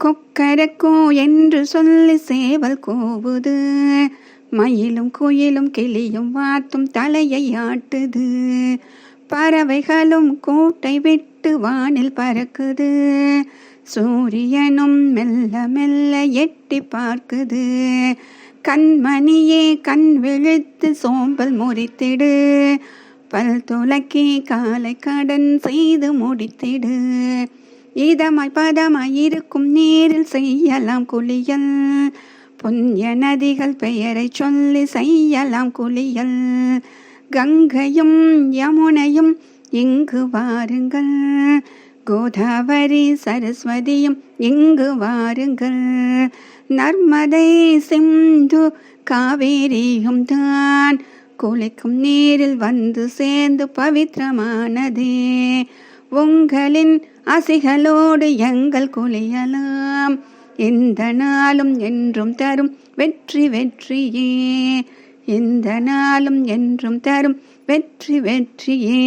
கொக்கரக்கோ என்று சொல்லி சேவல் கூவுது. மயிலும் குயிலும் கிளியும் வாத்தும் தலையை ஆட்டுது. பறவைகளும் கூட்டை விட்டு வானில் பறக்குது. சூரியனும் மெல்ல மெல்ல எட்டி பார்க்குது. கண்மணியே கண் விழித்து சோம்பல் முறித்திடு. பல் துலக்கி காலை கடன் செய்து முடித்திடு. இதமாய் பதமாய் இருக்கும் நீரில் செய்யலாம் குளியல். புண்ணிய நதிகள் பெயரை சொல்லி செய்யலாம் குளியல். கங்கையும் யமுனையும் இங்கு வாருங்கள். கோதாவரி சரஸ்வதியும் இங்கு வாருங்கள். நர்மதை சிந்து காவேரியும் தான் குளிக்கும் நீரில் வந்து சேர்ந்து பவித்திரமானதே. உங்களின் அசிகளோடு எங்கள் குளியலாம். எந்த நாளும் என்றும் தரும் வெற்றி வெற்றியே. எந்த நாளும் என்றும் தரும் வெற்றி வெற்றியே.